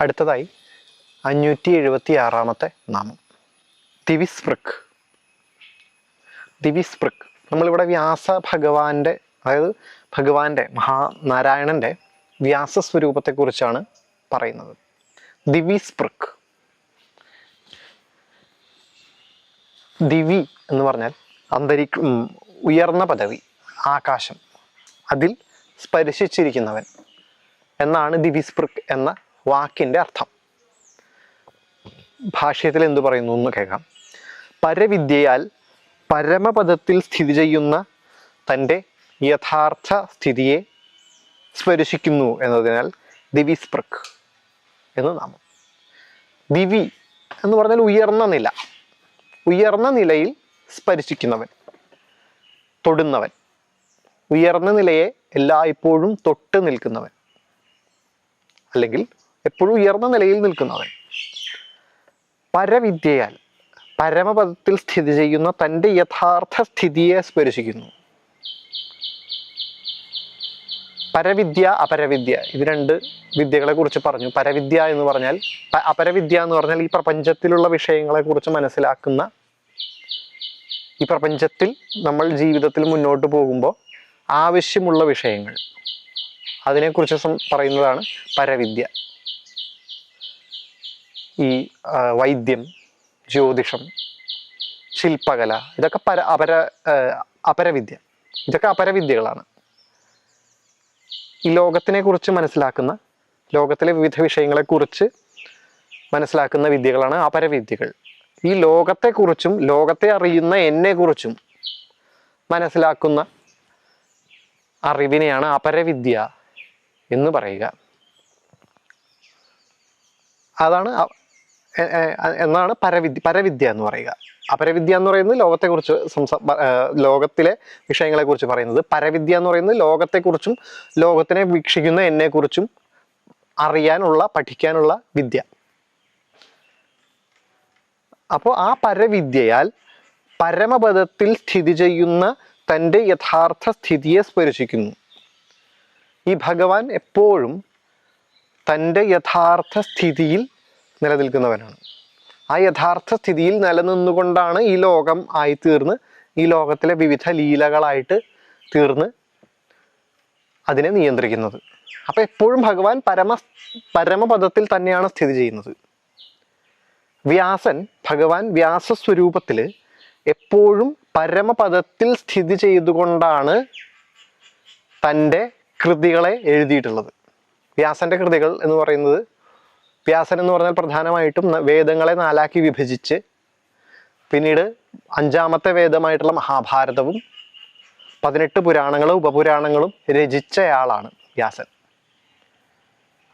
അടുത്തതായി അഞ്ഞൂറ്റി എഴുപത്തി ആറാമത്തെ നാമം. ദിവിസ്പൃക് ദിവിസ്പൃക് നമ്മളിവിടെ വ്യാസ ഭഗവാന്റെ അതായത് ഭഗവാന്റെ മഹാനാരായണന്റെ വ്യാസ സ്വരൂപത്തെക്കുറിച്ചാണ് പറയുന്നത്. ദിവിസ്പൃക് ദിവി എന്ന് പറഞ്ഞാൽ അന്തരി ഉയർന്ന പദവി ആകാശം. അതിൽ സ്പർശിച്ചിരിക്കുന്നവൻ. എന്നാണ് ദിവിസ്പൃക് എന്ന വാക്കിന്റെ അർത്ഥം. ഭാഷയത്തിൽ എന്തു പറയുന്നു എന്ന് കേൾക്കാം. പരവിദ്യയാൽ പരമപദത്തിൽ സ്ഥിതി ചെയ്യുന്ന തന്റെ യഥാർത്ഥ സ്ഥിതിയെ സ്പർശിക്കുന്നു എന്നതിനാൽ ദിവി സ്പ്രക് എന്ന് നാമം. ദിവി എന്ന് പറഞ്ഞാൽ ഉയർന്ന നില. ഉയർന്ന നിലയിൽ സ്പർശിക്കുന്നവൻ തൊടുന്നവൻ. ഉയർന്ന നിലയെ എല്ലായ്പ്പോഴും തൊട്ട് നിൽക്കുന്നവൻ. അല്ലെങ്കിൽ എപ്പോഴും ഉയർന്ന നിലയിൽ നിൽക്കുന്നവൻ. പരവിദ്യയാൽ പരമപദത്തിൽ സ്ഥിതി ചെയ്യുന്ന തന്റെ യഥാർത്ഥ സ്ഥിതിയെ സ്പർശിക്കുന്നു. പരവിദ്യ അപരവിദ്യ ഇത് രണ്ട് വിദ്യകളെ കുറിച്ച് പറഞ്ഞു. പരവിദ്യ എന്ന് പറഞ്ഞാൽ അപരവിദ്യ എന്ന് പറഞ്ഞാൽ ഈ പ്രപഞ്ചത്തിലുള്ള വിഷയങ്ങളെ കുറിച്ച് മനസ്സിലാക്കുന്ന ഈ പ്രപഞ്ചത്തിൽ നമ്മൾ ജീവിതത്തിൽ മുന്നോട്ട് പോകുമ്പോൾ ആവശ്യമുള്ള വിഷയങ്ങൾ. അതിനെക്കുറിച്ച് പറയുന്നതാണ് പരവിദ്യ. ഈ വൈദ്യം ജ്യോതിഷം ശില്പകല ഇതൊക്കെ പര അപര അപരവിദ്യ. ഇതൊക്കെ അപരവിദ്യകളാണ്. ഈ ലോകത്തിനെ കുറിച്ച് മനസ്സിലാക്കുന്ന ലോകത്തിലെ വിവിധ വിഷയങ്ങളെ കുറിച്ച് മനസ്സിലാക്കുന്ന വിദ്യകളാണ് അപരവിദ്യകൾ. ഈ ലോകത്തെക്കുറിച്ചും ലോകത്തെ അറിയുന്ന എന്നെക്കുറിച്ചും മനസ്സിലാക്കുന്ന അറിവിനെയാണ് അപരവിദ്യ എന്ന് പറയുക. അതാണ് എന്നാണ് പരവിദ്യ പരവിദ്യ എന്ന് പറയുക. അപരവിദ്യ എന്ന് പറയുന്നത് ലോകത്തെക്കുറിച്ച് സംസാ ലോകത്തിലെ വിഷയങ്ങളെക്കുറിച്ച് പറയുന്നത്. പരവിദ്യ എന്ന് പറയുന്നത് ലോകത്തെക്കുറിച്ചും ലോകത്തിനെ വീക്ഷിക്കുന്ന എന്നെക്കുറിച്ചും അറിയാനുള്ള പഠിക്കാനുള്ള വിദ്യ. അപ്പോൾ ആ പരവിദ്യയാൽ പരമപദത്തിൽ സ്ഥിതി ചെയ്യുന്ന തന്റെ യഥാർത്ഥ സ്ഥിതിയെ സ്പർശിക്കുന്നു ഈ ഭഗവാൻ എപ്പോഴും തന്റെ യഥാർത്ഥ സ്ഥിതിയിൽ നിലനിൽക്കുന്നവനാണ്. ആ യഥാർത്ഥ സ്ഥിതിയിൽ നിലനിന്നുകൊണ്ടാണ് ഈ ലോകം ആയിത്തീർന്ന് ഈ ലോകത്തിലെ വിവിധ ലീലകളായിട്ട് തീർന്ന് അതിനെ നിയന്ത്രിക്കുന്നത്. അപ്പോൾ എപ്പോഴും ഭഗവാൻ പരമ പരമപദത്തിൽ തന്നെയാണ് സ്ഥിതി ചെയ്യുന്നത്. വ്യാസൻ ഭഗവാൻ വ്യാസസ്വരൂപത്തിൽ എപ്പോഴും പരമപദത്തിൽ സ്ഥിതി ചെയ്തുകൊണ്ടാണ് തന്റെ കൃതികളെ എഴുതിയിട്ടുള്ളത്. വ്യാസന്റെ കൃതികൾ എന്ന് പറയുന്നത് വ്യാസൻ എന്ന് പറഞ്ഞാൽ പ്രധാനമായിട്ടും വേദങ്ങളെ നാലാക്കി വിഭജിച്ച് പിന്നീട് അഞ്ചാമത്തെ വേദമായിട്ടുള്ള മഹാഭാരതവും പതിനെട്ട് പുരാണങ്ങളും ഉപപുരാണങ്ങളും രചിച്ചയാളാണ് വ്യാസൻ.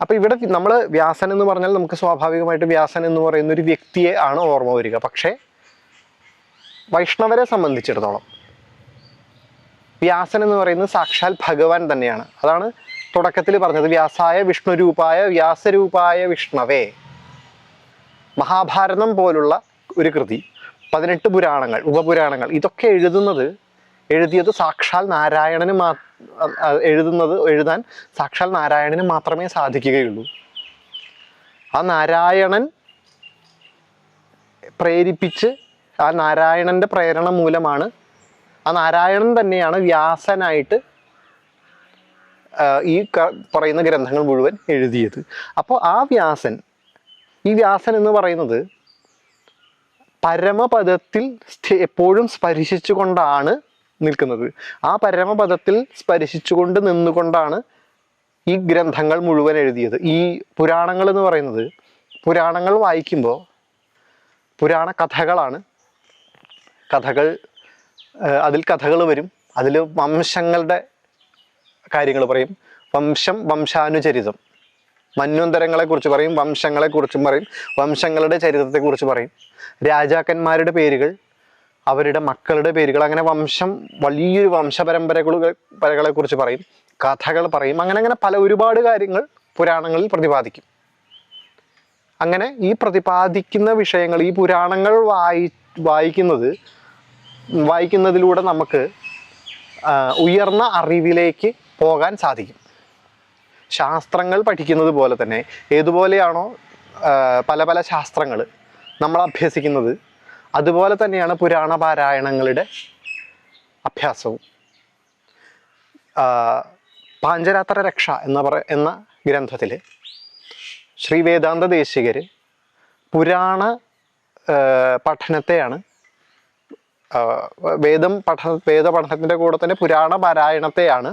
അപ്പോൾ ഇവിടെ നമ്മൾ വ്യാസൻ എന്ന് പറഞ്ഞാൽ നമുക്ക് സ്വാഭാവികമായിട്ട് വ്യാസൻ എന്ന് പറയുന്ന ഒരു വ്യക്തിയെ ആണ് ഓർമ്മ വരിക. പക്ഷേ വൈഷ്ണവരെ സംബന്ധിച്ചിടത്തോളം വ്യാസൻ എന്ന് പറയുന്നത് സാക്ഷാൽ ഭഗവാൻ തന്നെയാണ്. അതാണ് തുടക്കത്തിൽ പറഞ്ഞത് വ്യാസായ വിഷ്ണുരൂപായ വ്യാസരൂപായ വിഷ്ണവേ. മഹാഭാരതം പോലുള്ള ഒരു കൃതി പതിനെട്ട് പുരാണങ്ങൾ ഉപപുരാണങ്ങൾ ഇതൊക്കെ എഴുതുന്നത് എഴുതിയത് സാക്ഷാൽ നാരായണന് മാ എഴുതുന്നത് എഴുതാൻ സാക്ഷാൽ നാരായണന് മാത്രമേ സാധിക്കുകയുള്ളൂ. ആ നാരായണൻ പ്രേരിപ്പിച്ച് ആ നാരായണന്റെ പ്രേരണ മൂലമാണ് ആ നാരായണൻ തന്നെയാണ് വ്യാസനായിട്ട് ഈ പറയുന്ന ഗ്രന്ഥങ്ങൾ മുഴുവൻ എഴുതിയത്. അപ്പോൾ ആ വ്യാസൻ ഈ വ്യാസൻ എന്ന് പറയുന്നത് പരമപദത്തിൽ എപ്പോഴും സ്പർശിച്ചുകൊണ്ടാണ് നിൽക്കുന്നത്. ആ പരമപദത്തിൽ സ്പർശിച്ചുകൊണ്ട് നിന്നുകൊണ്ടാണ് ഈ ഗ്രന്ഥങ്ങൾ മുഴുവൻ എഴുതിയത്. ഈ പുരാണങ്ങൾ എന്ന് പറയുന്നത് പുരാണങ്ങൾ വായിക്കുമ്പോൾ പുരാണ കഥകളാണ്. കഥകൾ അതിൽ കഥകൾ വരും. അതിൽ വംശങ്ങളുടെ കാര്യങ്ങൾ പറയും. വംശം വംശാനുചരിതം. മന്വന്തരങ്ങളെക്കുറിച്ച് പറയും വംശങ്ങളെ കുറിച്ചും പറയും വംശങ്ങളുടെ ചരിത്രത്തെ കുറിച്ച് പറയും. രാജാക്കന്മാരുടെ പേരുകൾ അവരുടെ മക്കളുടെ പേരുകൾ അങ്ങനെ വംശം വലിയൊരു വംശപരമ്പരകളെ കുറിച്ച് പറയും. കഥകൾ പറയും. അങ്ങനെ അങ്ങനെ പല ഒരുപാട് കാര്യങ്ങൾ പുരാണങ്ങളിൽ പ്രതിപാദിക്കും. അങ്ങനെ ഈ പ്രതിപാദിക്കുന്ന വിഷയങ്ങൾ ഈ പുരാണങ്ങൾ വായി വായിക്കുന്നത് വായിക്കുന്നതിലൂടെ നമുക്ക് ഉയർന്ന അറിവിലേക്ക് പോകാൻ സാധിക്കും. ശാസ്ത്രങ്ങൾ പഠിക്കുന്നത് പോലെ തന്നെ ഏതുപോലെയാണോ പല പല ശാസ്ത്രങ്ങൾ നമ്മൾ അഭ്യസിക്കുന്നത് അതുപോലെ തന്നെയാണ് പുരാണ പാരായണങ്ങളുടെ അഭ്യാസവും. പാഞ്ചരാത്ര രക്ഷ എന്ന പറ എന്ന ഗ്രന്ഥത്തിൽ ശ്രീ വേദാന്ത ദേശികർ പുരാണ പഠനത്തെയാണ് വേദം പഠന വേദ പഠനത്തിന്റെ കൂടെ തന്നെ പുരാണ പാരായണത്തെയാണ്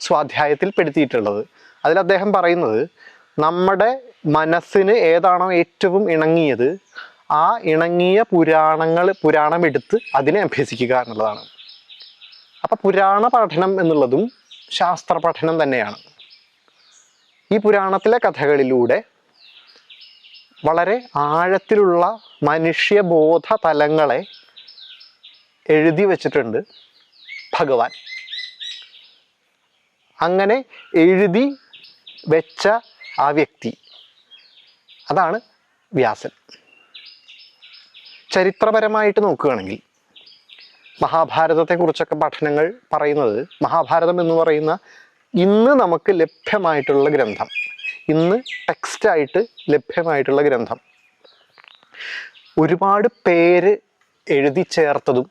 സ്വാധ്യായത്തിൽ പെടുത്തിയിട്ടുള്ളത് അതിൽ അദ്ദേഹം പറയുന്നത് നമ്മുടെ മനസ്സിന് ഏതാണോ ഏറ്റവും ഇണങ്ങിയത് ആ ഇണങ്ങിയ പുരാണങ്ങൾ പുരാണം എടുത്ത് അതിനെ അഭ്യസിക്കുക എന്നുള്ളതാണ്. അപ്പം പുരാണ പഠനം എന്നുള്ളതും ശാസ്ത്ര പഠനം തന്നെയാണ്. ഈ പുരാണത്തിലെ കഥകളിലൂടെ വളരെ ആഴത്തിലുള്ള മനുഷ്യബോധ തലങ്ങളെ എഴുതി വച്ചിട്ടുണ്ട് ഭഗവാൻ. അങ്ങനെ എഴുതി വെച്ച ആ വ്യക്തി. അതാണ് വ്യാസൻ. ചരിത്രപരമായിട്ട് നോക്കുകയാണെങ്കിൽ മഹാഭാരതത്തെക്കുറിച്ചൊക്കെ പഠനങ്ങൾ പറയുന്നത് മഹാഭാരതം എന്ന് പറയുന്ന ഇന്ന് നമുക്ക് ലഭ്യമായിട്ടുള്ള ഗ്രന്ഥം. ഇന്ന് ടെക്സ്റ്റായിട്ട് ലഭ്യമായിട്ടുള്ള ഗ്രന്ഥം. ഒരുപാട് പേര് എഴുതി ചേർത്തതും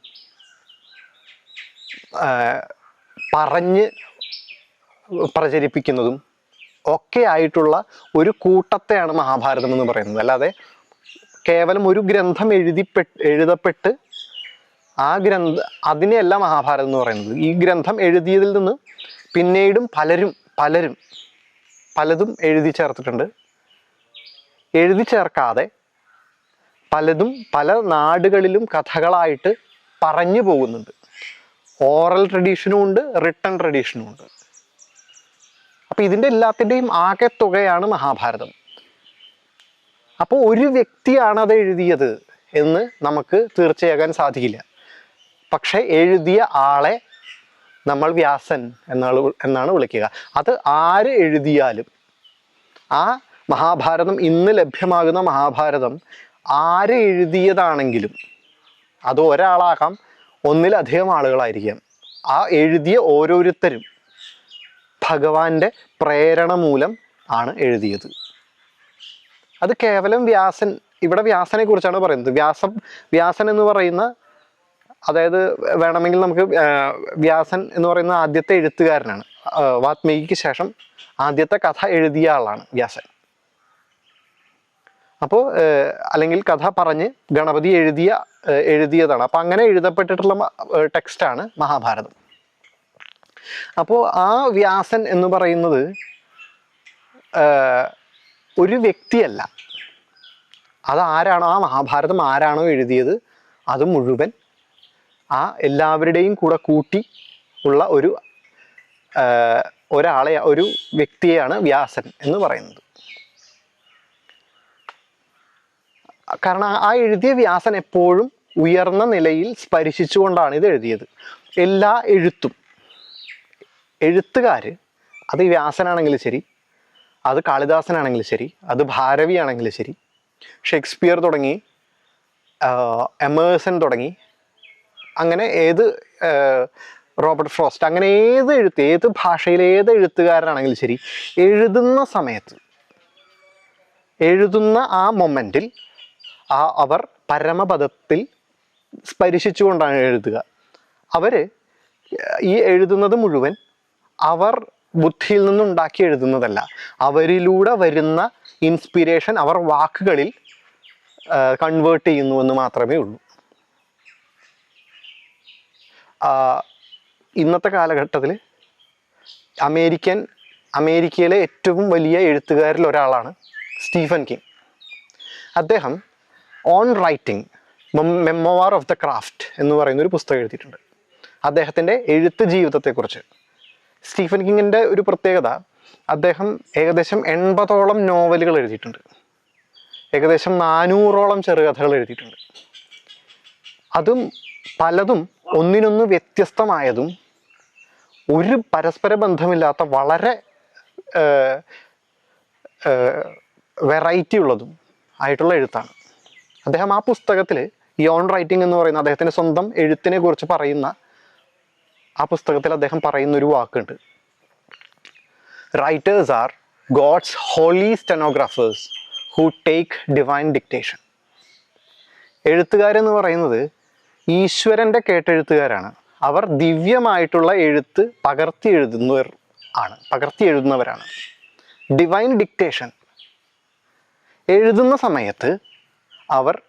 പറഞ്ഞ് പ്രചരിപ്പിക്കുന്നതും ഒക്കെ ആയിട്ടുള്ള ഒരു കൂട്ടത്തെയാണ് മഹാഭാരതം എന്ന് പറയുന്നത്. അല്ലാതെ കേവലം ഒരു ഗ്രന്ഥം എഴുതിപ്പെട്ട് എഴുതപ്പെട്ട് ആ ഗ്രന്ഥ അതിനെയല്ല മഹാഭാരതം എന്ന് പറയുന്നത്. ഈ ഗ്രന്ഥം എഴുതിയതിൽ നിന്ന് പിന്നീടും പലരും പലരും പലതും എഴുതി ചേർത്തിട്ടുണ്ട്. എഴുതി ചേർക്കാതെ പലതും പല നാടുകളിലും കഥകളായിട്ട് പറഞ്ഞു പോകുന്നുണ്ട്. ഓറൽ ട്രഡീഷനും ഉണ്ട് റിട്ടൺ ട്രഡീഷനും ഉണ്ട്. അപ്പൊ ഇതിന്റെ എല്ലാത്തിന്റെയും ആകെ തുകയാണ് മഹാഭാരതം. അപ്പോൾ ഒരു വ്യക്തിയാണ് അത് എഴുതിയത് എന്ന് നമുക്ക് തീർച്ചയാകാൻ സാധിക്കില്ല. പക്ഷേ എഴുതിയ ആളെ നമ്മൾ വ്യാസൻ എന്നാണ് എന്നാണ് വിളിക്കുക. അത് ആര് എഴുതിയാലും ആ മഹാഭാരതം ഇന്ന് ലഭ്യമാകുന്ന മഹാഭാരതം ആര് എഴുതിയതാണെങ്കിലും അത് ഒരാളാകാം ഒന്നിലധികം ആളുകളായിരിക്കാം. ആ എഴുതിയ ഓരോരുത്തരും ഭഗവാന്റെ പ്രേരണ മൂലം ആണ് എഴുതിയത്. അത് കേവലം വ്യാസൻ ഇവിടെ വ്യാസനെ കുറിച്ചാണ് പറയുന്നത്. വ്യാസം വ്യാസൻ എന്ന് പറയുന്ന അതായത് വേണമെങ്കിൽ നമുക്ക് വ്യാസൻ എന്ന് പറയുന്ന ആദ്യത്തെ എഴുത്തുകാരനാണ്. വാത്മീകിക്ക് ശേഷം ആദ്യത്തെ കഥ എഴുതിയ ആളാണ് വ്യാസൻ. അപ്പോൾ അല്ലെങ്കിൽ കഥ പറഞ്ഞ് ഗണപതി എഴുതിയ എഴുതിയതാണ്. അപ്പം അങ്ങനെ എഴുതപ്പെട്ടിട്ടുള്ള ടെക്സ്റ്റാണ് മഹാഭാരതം. അപ്പോൾ ആ വ്യാസൻ എന്ന് പറയുന്നത് ഒരു വ്യക്തിയല്ല. അതാരാണോ ആ മഹാഭാരതം ആരാണോ എഴുതിയത് അത് മുഴുവൻ ആ എല്ലാവരുടെയും കൂടെ കൂട്ടി ഉള്ള ഒരു ഒരാളെ ഒരു വ്യക്തിയെയാണ് വ്യാസൻ എന്ന് പറയുന്നത്. കാരണം ആ എഴുതിയ വ്യാസൻ എപ്പോഴും ഉയർന്ന നിലയിൽ സ്പരിശിച്ചുകൊണ്ടാണ് ഇത് എഴുതിയത്. എല്ലാ എഴുത്തും എഴുത്തുകാർ അത് വ്യാസനാണെങ്കിലും ശരി അത് കാളിദാസനാണെങ്കിലും ശരി അത് ഭാരവി ആണെങ്കിലും ശരി ഷേക്സ്പിയർ തുടങ്ങി എമേഴ്സൺ തുടങ്ങി അങ്ങനെ ഏത് റോബർട്ട് ഫ്രോസ്റ്റ് അങ്ങനെ ഏത് എഴുത്ത് ഏത് ഭാഷയിലെ ഏത് എഴുത്തുകാരനാണെങ്കിലും ശരി എഴുതുന്ന സമയത്ത് എഴുതുന്ന ആ മൊമെന്റിൽ ആ അവർ പരമപദത്തിൽ സ്പരിശിച്ചുകൊണ്ടാണ് എഴുതുക. അവർ ഈ എഴുതുന്നത് മുഴുവൻ അവർ ബുദ്ധിയിൽ നിന്നുണ്ടാക്കി എഴുതുന്നതല്ല. അവരിലൂടെ വരുന്ന ഇൻസ്പിരേഷൻ അവർ വാക്കുകളിൽ കൺവേർട്ട് ചെയ്യുന്നു എന്ന് മാത്രമേ ഉള്ളൂ. ഇന്നത്തെ കാലഘട്ടത്തിൽ അമേരിക്കൻ അമേരിക്കയിലെ ഏറ്റവും വലിയ എഴുത്തുകാരിൽ ഒരാളാണ് സ്റ്റീഫൻ കിങ്. അദ്ദേഹം on writing memoir of the craft എന്ന് പറയുന്ന ഒരു പുസ്തകം എഴുതിയിട്ടുണ്ട്. അദ്ദേഹത്തിന്റെ എഴുത്ത് ജീവിതത്തെക്കുറിച്ച്. സ്റ്റീഫൻ കിങ്ങിന്റെ ഒരു പ്രത്യേകത അദ്ദേഹം ഏകദേശം എൺപതോളം നോവലുകൾ എഴുതിയിട്ടുണ്ട്. ഏകദേശം നാനൂറോളം ചെറുകഥകൾ എഴുതിയിട്ടുണ്ട്. അതും പലതും ഒന്നിനൊന്ന് വ്യത്യസ്തമായതും ഒരു പരസ്പര ബന്ധമില്ലാത്ത വളരെ വെറൈറ്റി ഉള്ളതും ആയിട്ടുള്ള എഴുത്താണ്. അദ്ദേഹം ആ പുസ്തകത്തിൽ യോൺ റൈറ്റിംഗ് എന്ന് പറയുന്ന അദ്ദേഹത്തിന്റെ സ്വന്തം എഴുത്തിനെ കുറിച്ച് പറയുന്ന ആ പുസ്തകത്തിൽ അദ്ദേഹം പറയുന്ന ഒരു വാക്കുണ്ട്. Writers are God's holy stenographers who take divine dictation എഴുത്തുകാരെന്ന് പറയുന്നത് ഈശ്വരന്റെ കേട്ടെഴുത്തുകാരാണ്. അവർ ദിവ്യമായിട്ടുള്ള എഴുത്ത് പകർത്തി എഴുതുന്നവർ ആണ് പകർത്തി എഴുതുന്നവരാണ്. ഡിവൈൻ ഡിക്റ്റേഷൻ എഴുതുന്ന സമയത്ത് അവർ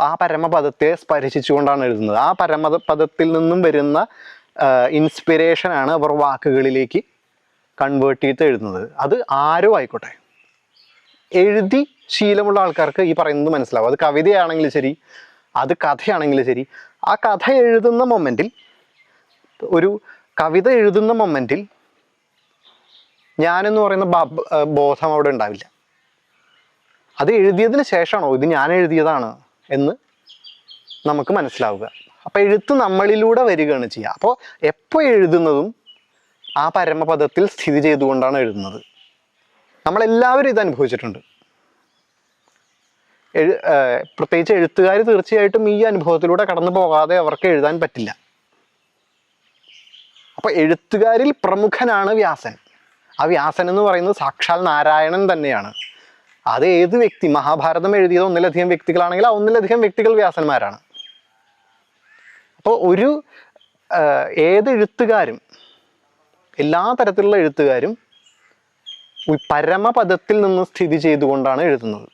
ആ പരമപദത്തെ സ്പർശിച്ചുകൊണ്ടാണ് എഴുതുന്നത്. ആ പരമപദത്തിൽ നിന്നും വരുന്ന ഇൻസ്പിരേഷനാണ് അവർ വാക്കുകളിലേക്ക് കൺവേർട്ട് ചെയ്ത് എഴുതുന്നത്. അത് ആരോ ആയിക്കോട്ടെ. എഴുതി ശീലമുള്ള ആൾക്കാർക്ക് ഈ പറയുന്നത് മനസ്സിലാവും. അത് കവിതയാണെങ്കിലും ശരി അത് കഥയാണെങ്കിലും ശരി. ആ കഥ എഴുതുന്ന മൊമെന്റിൽ ഒരു കവിത എഴുതുന്ന മൊമെന്റിൽ ഞാനെന്ന് പറയുന്ന ബോധം അവിടെ ഉണ്ടാവില്ല. അത് എഴുതിയതിന് ശേഷമാണോ ഇത് ഞാൻ എഴുതിയതാണ് എന്ന് നമുക്ക് മനസ്സിലാവുക. അപ്പം എഴുത്ത് നമ്മളിലൂടെ വരികയാണ് ചെയ്യുക. അപ്പോൾ എപ്പോൾ എഴുതുന്നതും ആ പരമപദത്തിൽ സ്ഥിതി ചെയ്തുകൊണ്ടാണ് എഴുതുന്നത്. നമ്മളെല്ലാവരും ഇത് അനുഭവിച്ചിട്ടുണ്ട്. എഴു പ്രത്യേകിച്ച് എഴുത്തുകാർ തീർച്ചയായിട്ടും ഈ അനുഭവത്തിലൂടെ കടന്നു പോകാതെ അവർക്ക് എഴുതാൻ പറ്റില്ല. അപ്പൊ എഴുത്തുകാരിൽ പ്രമുഖനാണ് വ്യാസൻ. ആ വ്യാസൻ എന്ന് പറയുന്നത് സാക്ഷാൽ നാരായണൻ തന്നെയാണ്. അത് ഏത് വ്യക്തി? മഹാഭാരതം എഴുതിയത് ഒന്നിലധികം വ്യക്തികളാണെങ്കിൽ ആ ഒന്നിലധികം വ്യക്തികൾ വ്യാസന്മാരാണ്. അപ്പോൾ ഒരു ഏത് എഴുത്തുകാരും എല്ലാ തരത്തിലുള്ള എഴുത്തുകാരും പരമപദത്തിൽ നിന്ന് സ്ഥിതി ചെയ്തുകൊണ്ടാണ് എഴുതുന്നത്.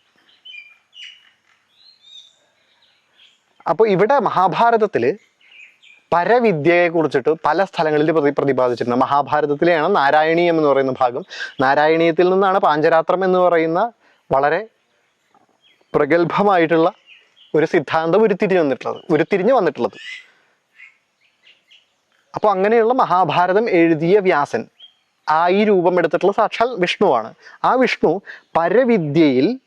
അപ്പോൾ ഇവിടെ മഹാഭാരതത്തിൽ പരവിദ്യയെ കുറിച്ചിട്ട് പല സ്ഥലങ്ങളിൽ പ്രതി പ്രതിപാദിച്ചിരുന്നത് മഹാഭാരതത്തിലെയാണ് നാരായണീയം എന്ന് പറയുന്ന ഭാഗം. നാരായണീയത്തിൽ നിന്നാണ് പാഞ്ചരാത്രം എന്ന് പറയുന്ന വളരെ പ്രഗത്ഭമായിട്ടുള്ള ഒരു സിദ്ധാന്തം ഉരുത്തിരിഞ്ഞ് വന്നിട്ടുള്ളത് ഉരുത്തിരിഞ്ഞ് വന്നിട്ടുള്ളത്. അപ്പോൾ അങ്ങനെയുള്ള മഹാഭാരതം എഴുതിയ വ്യാസൻ ആ ഈ രൂപം എടുത്തിട്ടുള്ള സാക്ഷാൽ വിഷ്ണുവാണ്. ആ വിഷ്ണു പരവിദ്യയിൽ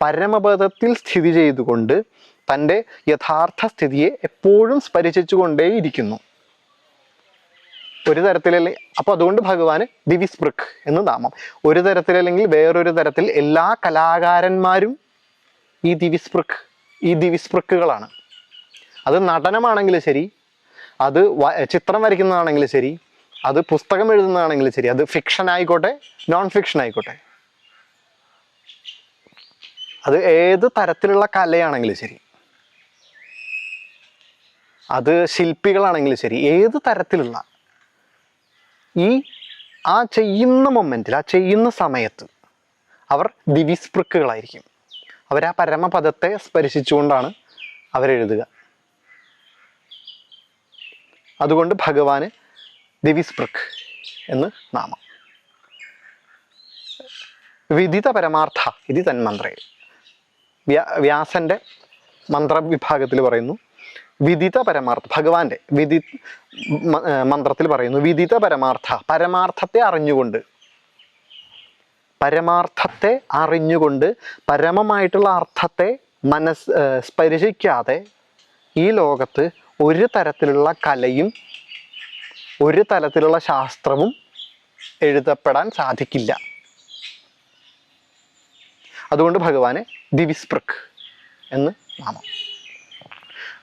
പരമപദത്തിൽ സ്ഥിതി ചെയ്തുകൊണ്ട് തന്റെ യഥാർത്ഥ സ്ഥിതിയെ എപ്പോഴും സ്പരിശിച്ചുകൊണ്ടേയിരിക്കുന്നു ഒരു തരത്തിലല്ലേ? അപ്പോൾ അതുകൊണ്ട് ഭഗവാന് ദിവിസ്പൃക് എന്ന് നാമം. ഒരു തരത്തിലല്ലെങ്കിൽ വേറൊരു തരത്തിൽ എല്ലാ കലാകാരന്മാരും ഈ ദിവിസ്പൃക് ഈ ദിവിസ്പൃക്കുകളാണ് അത് നടനമാണെങ്കിലും ശരി അത് ചിത്രം വരയ്ക്കുന്നതാണെങ്കിലും ശരി അത് പുസ്തകം എഴുതുന്നതാണെങ്കിലും ശരി അത് ഫിക്ഷൻ ആയിക്കോട്ടെ നോൺ ഫിക്ഷൻ ആയിക്കോട്ടെ. അത് ഏത് തരത്തിലുള്ള കലയാണെങ്കിലും ശരി അത് ശില്പികളാണെങ്കിലും ശരി ഏത് തരത്തിലുള്ള ഈ ആ ചെയ്യുന്ന മൊമെന്റിൽ ആ ചെയ്യുന്ന സമയത്ത് അവർ ദിവിസ്പൃക്കുകളായിരിക്കും അവർ ആ പരമപദത്തെ സ്പർശിച്ചുകൊണ്ടാണ് അവരെഴുതുക. അതുകൊണ്ട് ഭഗവാന് ദിവിസ്പൃക് എന്ന് നാമം. വിദിത പരമാർത്ഥ ഇത് തന്മന്ത്രേ വ്യാ വ്യാസന്റെ മന്ത്രവിഭാഗത്തിൽ പറയുന്നു വിദിത പരമാർത്ഥ ഭഗവാന്റെ വിധി മന്ത്രത്തിൽ പറയുന്നു വിദിത പരമാർത്ഥ പരമാർത്ഥത്തെ അറിഞ്ഞുകൊണ്ട്. പരമാർത്ഥത്തെ അറിഞ്ഞുകൊണ്ട് പരമമായിട്ടുള്ള അർത്ഥത്തെ മനസ് സ്പർശിക്കാതെ ഈ ലോകത്ത് ഒരു തരത്തിലുള്ള കലയും ഒരു തരത്തിലുള്ള ശാസ്ത്രവും എഴുതപ്പെടാൻ സാധിക്കില്ല. അതുകൊണ്ട് ഭഗവാന് ദിവിസ്പൃക് എന്ന് നാമം.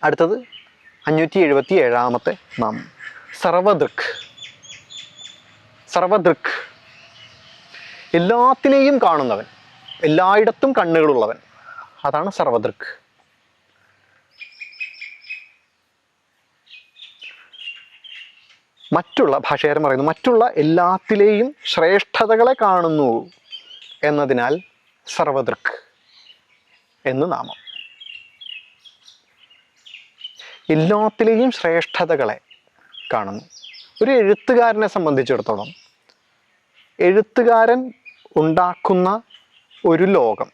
അടുത്തത് അഞ്ഞൂറ്റി എഴുപത്തി ഏഴാമത്തെ നാമം. സർവദൃക്. സർവദൃക്. എല്ലാത്തിനെയും കാണുന്നവൻ എല്ലായിടത്തും കണ്ണുകളുള്ളവൻ അതാണ് സർവദൃക്. മറ്റുള്ള ഭാഷകാരൻ പറയുന്നു മറ്റുള്ള എല്ലാത്തിലെയും ശ്രേഷ്ഠതകളെ കാണുന്നു എന്നതിനാൽ സർവദൃക് എന്ന് നാമം. എല്ലാത്തിലെയും ശ്രേഷ്ഠതകളെ കാണുന്നു. ഒരു എഴുത്തുകാരനെ സംബന്ധിച്ചിടത്തോളം എഴുത്തുകാരൻ ഉണ്ടാക്കുന്ന ഒരു ലോകം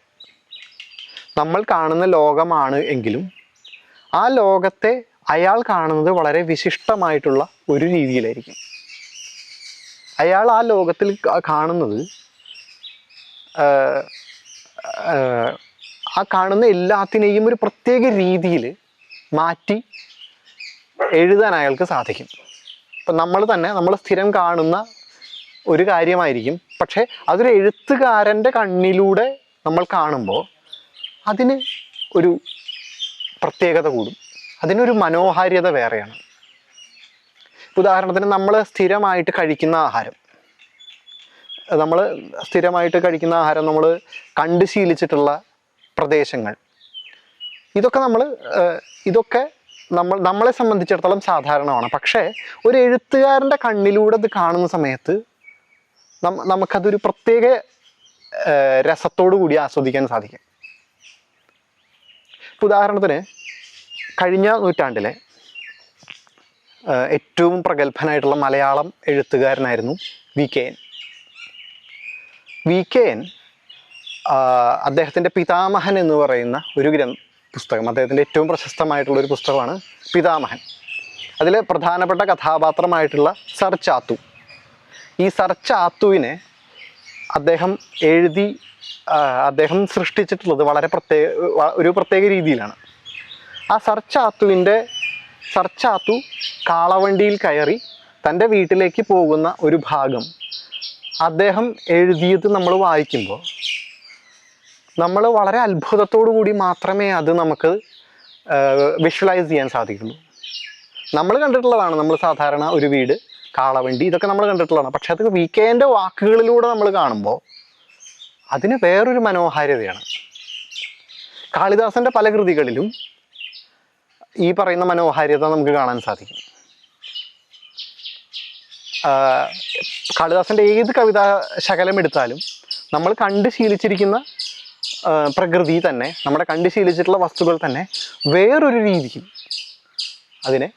നമ്മൾ കാണുന്ന ലോകമാണ് എങ്കിലും ആ ലോകത്തെ അയാൾ കാണുന്നത് വളരെ വിശിഷ്ടമായിട്ടുള്ള ഒരു രീതിയിലായിരിക്കും. അയാൾ ആ ലോകത്തിൽ കാണുന്നത് ആ കാണുന്ന എല്ലാത്തിനെയും ഒരു പ്രത്യേക രീതിയിൽ മാറ്റി എഴുതാൻ അയാൾക്ക് സാധിക്കും. ഇപ്പം നമ്മൾ തന്നെ നമ്മൾ സ്ഥിരം കാണുന്ന ഒരു കാര്യമായിരിക്കും. പക്ഷേ അതൊരു എഴുത്തുകാരന്റെ കണ്ണിലൂടെ നമ്മൾ കാണുമ്പോൾ അതിന് ഒരു പ്രത്യേകത കൂടും. അതിനൊരു മനോഹാരിത വേറെയാണ്. ഉദാഹരണത്തിന് നമ്മൾ സ്ഥിരമായിട്ട് കഴിക്കുന്ന ആഹാരം. നമ്മൾ സ്ഥിരമായിട്ട് കഴിക്കുന്ന ആഹാരം നമ്മൾ കണ്ട് ശീലിച്ചിട്ടുള്ള പ്രദേശങ്ങൾ. ഇതൊക്കെ നമ്മൾ ഇതൊക്കെ നമ്മൾ നമ്മളെ സംബന്ധിച്ചിടത്തോളം സാധാരണമാണ്. പക്ഷേ ഒരു എഴുത്തുകാരന്റെ കണ്ണിലൂടെ അത് കാണുന്ന സമയത്ത് നമുക്കതൊരു പ്രത്യേക രസത്തോടു കൂടി ആസ്വദിക്കാൻ സാധിക്കും. ഉദാഹരണത്തിന് കഴിഞ്ഞ നൂറ്റാണ്ടിലെ ഏറ്റവും പ്രഗത്ഭനായിട്ടുള്ള Malayalam എഴുത്തുകാരനായിരുന്നു V K N. V K N അദ്ദേഹത്തിന്റെ പിതാമഹൻ എന്ന് പറയുന്ന ഒരു ഗ്രന്ഥ പുസ്തകം അദ്ദേഹത്തിന്റെ ഏറ്റവും പ്രശസ്തമായിട്ടുള്ള ഒരു പുസ്തകമാണ് പിതാമഹൻ. അതിൽ പ്രധാനപ്പെട്ട കഥാപാത്രമായിട്ടുള്ള സർ ചാത്തു. ഈ സർ ചാത്തുവിനെ അദ്ദേഹം എഴുതി അദ്ദേഹം സൃഷ്ടിച്ചിട്ടുള്ളത് വളരെ പ്രത്യേക ഒരു പ്രത്യേക രീതിയിലാണ്. ആ സർച്ചാത്തുവിന്റെ സർച്ചാത്തു കാളവണ്ടിയിൽ കയറി തന്റെ വീട്ടിലേക്ക് പോകുന്ന ഒരു ഭാഗം. അദ്ദേഹം എഴുതിയത് നമ്മൾ വായിക്കുമ്പോൾ നമ്മൾ വളരെ അത്ഭുതത്തോടു കൂടി മാത്രമേ അത് നമുക്ക് വിഷ്വലൈസ് ചെയ്യാൻ സാധിക്കുള്ളൂ. നമ്മൾ കണ്ടിട്ടുള്ളതാണ് നമ്മൾ സാധാരണ ഒരു വീട് കാളവണ്ടി ഇതൊക്കെ നമ്മൾ കണ്ടിട്ടുള്ളതാണ്. പക്ഷെ അത് വി കെന്റെ വാക്കുകളിലൂടെ നമ്മൾ കാണുമ്പോൾ അതിന് വേറൊരു മനോഹാരിതയാണ് കാളിദാസന്റെ പല കൃതികളിലും ഈ പറയുന്ന മനോഹാരിത നമുക്ക് കാണാൻ സാധിക്കും. കാളിദാസന്റെ ഏത് കവിതാ ശകലം എടുത്താലും നമ്മൾ കണ്ട് ശീലിച്ചിരിക്കുന്ന പ്രകൃതി തന്നെ നമ്മുടെ കണ്ട് ശീലിച്ചിട്ടുള്ള വസ്തുക്കൾ തന്നെ വേറൊരു രീതിയിൽ അതിനെ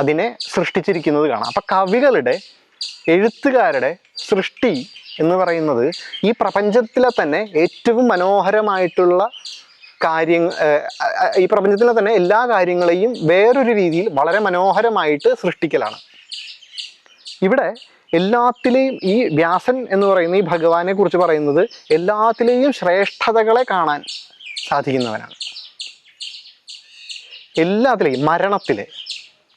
അതിനെ സൃഷ്ടിച്ചിരിക്കുന്നത് കാണാം. അപ്പം കവികളുടെ എഴുത്തുകാരുടെ സൃഷ്ടി എന്ന് പറയുന്നത് ഈ പ്രപഞ്ചത്തിലെ തന്നെ ഏറ്റവും മനോഹരമായിട്ടുള്ള കാര്യങ്ങൾ ഈ പ്രപഞ്ചത്തിലെ തന്നെ എല്ലാ കാര്യങ്ങളെയും വേറൊരു രീതിയിൽ വളരെ മനോഹരമായിട്ട് സൃഷ്ടിക്കലാണ്. ഇവിടെ എല്ലാത്തിലെയും ഈ വ്യാസൻ എന്ന് പറയുന്ന ഈ ഭഗവാനെ കുറിച്ച് പറയുന്നത് എല്ലാത്തിലെയും ശ്രേഷ്ഠതകളെ കാണാൻ സാധിക്കുന്നവനാണ്. എല്ലാത്തിലെയും മരണത്തിലെ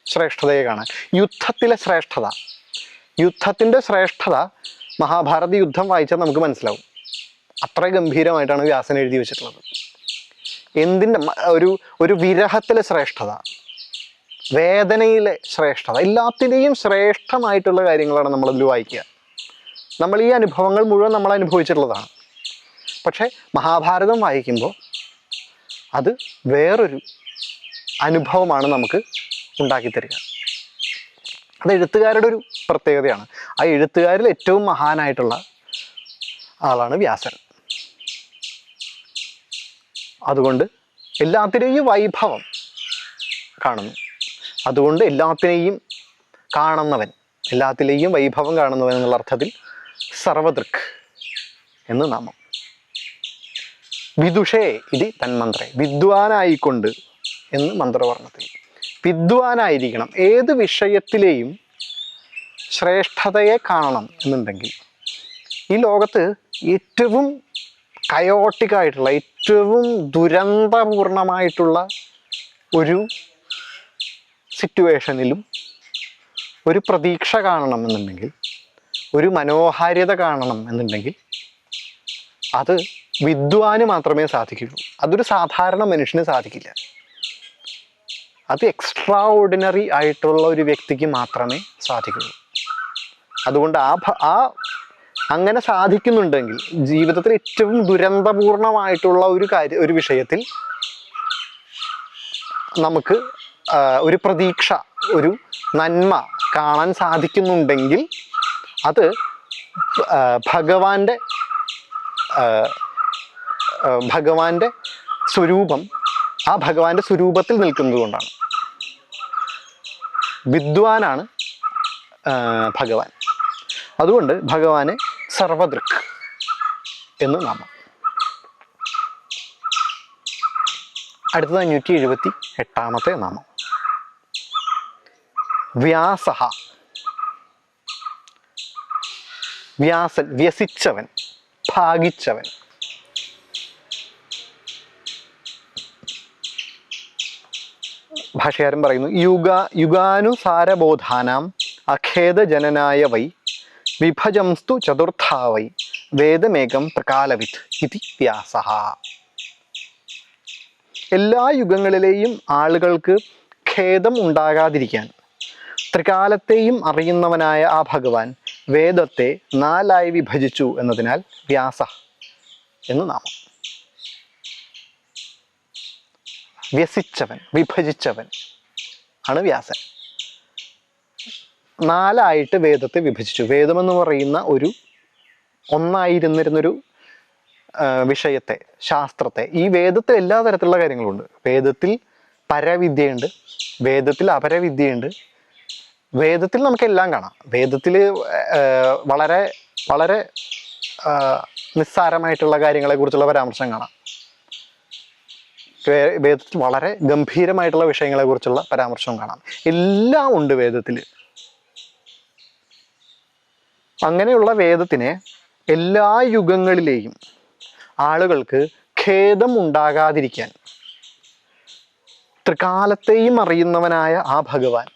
ശ്രേഷ്ഠതയെ കാണാൻ യുദ്ധത്തിലെ ശ്രേഷ്ഠത. യുദ്ധത്തിന്റെ ശ്രേഷ്ഠത മഹാഭാരത യുദ്ധം വായിച്ചാൽ നമുക്ക് മനസ്സിലാവും. അത്ര ഗംഭീരമായിട്ടാണ് വ്യാസൻ എഴുതി വെച്ചിട്ടുള്ളത്. എന്തിന്റെ ഒരു ഒരു വിരഹത്തിലെ ശ്രേഷ്ഠത വേദനയിലെ ശ്രേഷ്ഠത എല്ലാത്തിന്റെയും ശ്രേഷ്ഠമായിട്ടുള്ള കാര്യങ്ങളാണ് നമ്മളതിൽ വായിക്കുക. നമ്മൾ ഈ അനുഭവങ്ങൾ മുഴുവൻ നമ്മൾ അനുഭവിച്ചിട്ടുള്ളതാണ്. പക്ഷേ മഹാഭാരതം വായിക്കുമ്പോൾ അത് വേറൊരു അനുഭവമാണ് നമുക്ക് ഉണ്ടാക്കി തരിക അത് എഴുത്തുകാരുടെ ഒരു പ്രത്യേകതയാണ്. ആ എഴുത്തുകാരിൽ ഏറ്റവും മഹാനായിട്ടുള്ള ആളാണ് വ്യാസൻ. അതുകൊണ്ട് എല്ലാത്തിനെയും വൈഭവം കാണുന്നു. അതുകൊണ്ട് എല്ലാത്തിനെയും കാണുന്നവൻ എല്ലാത്തിലെയും വൈഭവം കാണുന്നവൻ എന്നുള്ള അർത്ഥത്തിൽ സർവദൃക് എന്ന് നാമം. വിദുഷേ ഇതി തന്മന്ത്രേ. വിദ്വാനായിക്കൊണ്ട് എന്ന് മന്ത്രവർണത്തിൽ. വിദ്വാനായിരിക്കണം. ഏത് വിഷയത്തിലെയും ശ്രേഷ്ഠതയെ കാണണം എന്നുണ്ടെങ്കിൽ ഈ ലോകത്ത് ഏറ്റവും കയോട്ടിക് ആയിട്ടുള്ള ഏറ്റവും ദുരന്തപൂർണമായിട്ടുള്ള ഒരു സിറ്റുവേഷനിലും ഒരു പ്രതീക്ഷ കാണണം എന്നുണ്ടെങ്കിൽ ഒരു മനോഹാരിത കാണണം എന്നുണ്ടെങ്കിൽ അത് വിദ്വാന് മാത്രമേ സാധിക്കുള്ളൂ അതൊരു സാധാരണ മനുഷ്യന് സാധിക്കില്ല. അത് എക്സ്ട്രാ ഓർഡിനറി ആയിട്ടുള്ള ഒരു വ്യക്തിക്ക് മാത്രമേ സാധിക്കുള്ളൂ അതുകൊണ്ട് ആ ആ അങ്ങനെ സാധിക്കുന്നുണ്ടെങ്കിൽ ജീവിതത്തിൽ ഏറ്റവും ദുരന്തപൂർണമായിട്ടുള്ള ഒരു കാര്യ ഒരു വിഷയത്തിൽ നമുക്ക് ഒരു പ്രതീക്ഷ ഒരു നന്മ കാണാൻ സാധിക്കുന്നുണ്ടെങ്കിൽ അത് ഭഗവാന്റെ ഭഗവാന്റെ സ്വരൂപം ആ ഭഗവാന്റെ സ്വരൂപത്തിൽ നിൽക്കുന്നത് കൊണ്ടാണ്. വിദ്വാനാണ് ഭഗവാൻ. അതുകൊണ്ട് ഭഗവാനെ സർവദൃക് എന്ന് നാമം. അടുത്തത് അഞ്ഞൂറ്റി എഴുപത്തി എട്ടാമത്തെ നാമം. വ്യാസഹ. വ്യാസൻ വ്യസിച്ചവൻ ഭാഗിച്ചവൻ. ഭാഷകാരൻ പറയുന്നു യുഗ യുഗാനുസാരബോധാനാം അഖേദജനനായ വൈ വിഭജംസ്തു ചതുർത്ഥാവൈ വേദമേകം പ്രകാലവിത് ഇതി വ്യാസ. എല്ലാ യുഗങ്ങളിലെയും ആളുകൾക്ക് ഖേദം ഉണ്ടാകാതിരിക്കാൻ ത്രികാലത്തെയും അറിയുന്നവനായ ആ ഭഗവാൻ വേദത്തെ നാലായി വിഭജിച്ചു എന്നതിനാൽ വ്യാസ എന്ന് നാമം. വ്യസിച്ചവൻ വിഭജിച്ചവൻ ആണ് വ്യാസൻ. നാലായിട്ട് വേദത്തെ വിഭജിച്ചു. വേദമെന്ന് പറയുന്ന ഒരു ഒന്നായിരുന്നിരുന്നൊരു വിഷയത്തെ ശാസ്ത്രത്തെ. ഈ വേദത്തിൽ എല്ലാ തരത്തിലുള്ള കാര്യങ്ങളുണ്ട്. വേദത്തിൽ പരവിദ്യയുണ്ട് വേദത്തിൽ അപരവിദ്യയുണ്ട് വേദത്തിൽ നമുക്കെല്ലാം കാണാം. വേദത്തിൽ വളരെ വളരെ നിസ്സാരമായിട്ടുള്ള കാര്യങ്ങളെ കുറിച്ചുള്ള പരാമർശം കാണാം. വേദത്തിൽ വളരെ ഗംഭീരമായിട്ടുള്ള വിഷയങ്ങളെക്കുറിച്ചുള്ള പരാമർശവും കാണാം. എല്ലാം ഉണ്ട് വേദത്തിൽ. അങ്ങനെയുള്ള വേദത്തിനെ എല്ലാ യുഗങ്ങളിലെയും ആളുകൾക്ക് ഖേദം ഉണ്ടാകാതിരിക്കാൻ ത്രികാലത്തെയും അറിയുന്നവനായ ആ ഭഗവാൻ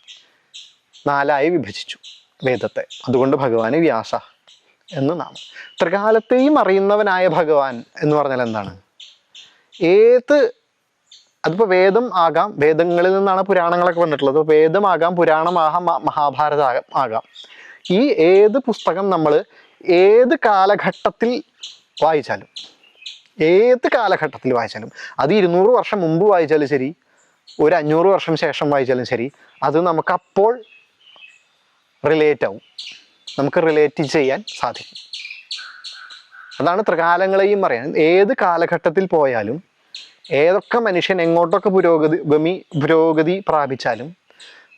നാലായി വിഭജിച്ചു വേദത്തെ. അതുകൊണ്ട് ഭഗവാന് വ്യാസ എന്ന് നാം ത്രികാലത്തെയും അറിയുന്നവനായ ഭഗവാൻ എന്ന് പറഞ്ഞാൽ എന്താണ്? ഏത് അതിപ്പോൾ വേദം ആകാം വേദങ്ങളിൽ നിന്നാണ് പുരാണങ്ങളൊക്കെ വന്നിട്ടുള്ളത്. വേദമാകാം പുരാണമാകാം മഹാഭാരത ആകാം ഈ ഏത് പുസ്തകം നമ്മൾ ഏത് കാലഘട്ടത്തിൽ വായിച്ചാലും ഏത് കാലഘട്ടത്തിൽ വായിച്ചാലും അത് ഇരുന്നൂറ് വർഷം മുമ്പ് വായിച്ചാലും ശരി ഒരു അഞ്ഞൂറ് വർഷം ശേഷം വായിച്ചാലും ശരി അത് നമുക്കപ്പോൾ റിലേറ്റ് ആവും. നമുക്ക് റിലേറ്റ് ചെയ്യാൻ സാധിക്കും. അതാണ് ത്രികാലങ്ങളെയും പറയാൻ. ഏത് കാലഘട്ടത്തിൽ പോയാലും ഏതൊക്കെ മനുഷ്യൻ എങ്ങോട്ടൊക്കെ പുരോഗതി ഗമി പുരോഗതി പ്രാപിച്ചാലും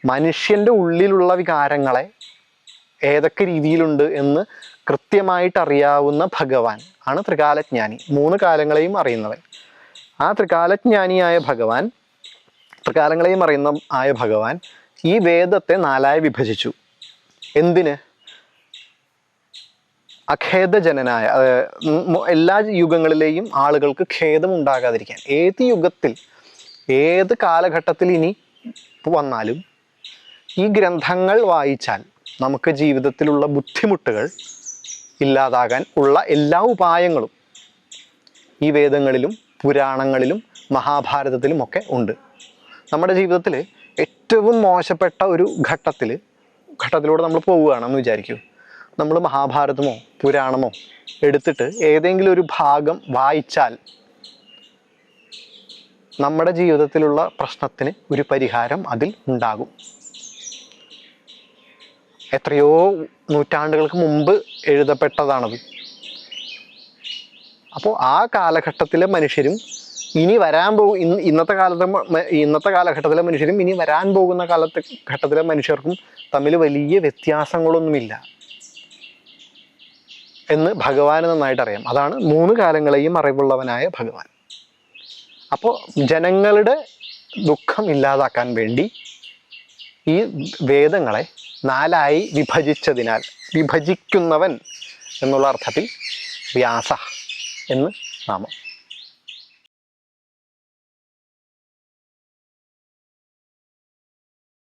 മനുഷ്യന്റെ ഉള്ളിലുള്ള വികാരങ്ങളെ ഏതൊക്കെ രീതിയിലുണ്ട് എന്ന് കൃത്യമായിട്ട് അറിയാവുന്ന ഭഗവാൻ ആണ് ത്രികാലജ്ഞാനി. മൂന്ന് കാലങ്ങളെയും അറിയുന്നവൻ. ആ ത്രികാലജ്ഞാനിയായ ഭഗവാൻ ത്രികാലങ്ങളെയും അറിയുന്ന ആയ ഭഗവാൻ ഈ വേദത്തെ നാലായി വിഭജിച്ചു. എന്തിന്? അഖേദജനനായ എല്ലാ യുഗങ്ങളിലെയും ആളുകൾക്ക് ഖേദം ഉണ്ടാകാതിരിക്കാൻ. ഏത് യുഗത്തിൽ ഏത് കാലഘട്ടത്തിൽ ഇനി വന്നാലും ഈ ഗ്രന്ഥങ്ങൾ വായിച്ചാൽ നമുക്ക് ജീവിതത്തിലുള്ള ബുദ്ധിമുട്ടുകൾ ഇല്ലാതാകാൻ ഉള്ള എല്ലാ ഉപായങ്ങളും ഈ വേദങ്ങളിലും പുരാണങ്ങളിലും മഹാഭാരതത്തിലും ഒക്കെ ഉണ്ട്. നമ്മുടെ ജീവിതത്തിൽ ഏറ്റവും മോശപ്പെട്ട ഒരു ഘട്ടത്തിൽ ഘട്ടത്തിലൂടെ നമ്മൾ പോവുകയാണെന്ന് വിചാരിക്കൂ. നമ്മൾ മഹാഭാരതമോ പുരാണമോ എടുത്തിട്ട് ഏതെങ്കിലും ഒരു ഭാഗം വായിച്ചാൽ നമ്മുടെ ജീവിതത്തിലുള്ള പ്രശ്നത്തിന് ഒരു പരിഹാരം അതിൽ ഉണ്ടാകും. എത്രയോ നൂറ്റാണ്ടുകൾക്ക് മുമ്പ് എഴുതപ്പെട്ടതാണത്. അപ്പോൾ ആ കാലഘട്ടത്തിലെ മനുഷ്യരും ഇനി വരാൻ ഇന്ന് ഇന്നത്തെ കാലത്തെ ഇന്നത്തെ കാലഘട്ടത്തിലെ മനുഷ്യരും ഇനി വരാൻ പോകുന്ന കാലത്തെ ഘട്ടത്തിലെ മനുഷ്യർക്കും തമ്മിൽ വലിയ വ്യത്യാസങ്ങളൊന്നുമില്ല. എന്ന് ഭഗവാന് നന്നായിട്ട് അറിയാം അതാണ് മൂന്ന് കാലങ്ങളെയും അറിവുള്ളവനായ ഭഗവാൻ. അപ്പോൾ ജനങ്ങളുടെ ദുഃഖം ഇല്ലാതാക്കാൻ വേണ്ടി ഈ വേദങ്ങളെ നാലായി വിഭജിച്ചതിനാൽ വിഭജിക്കുന്നവൻ എന്നുള്ള അർത്ഥത്തിൽ വ്യാസ എന്ന് നാമം.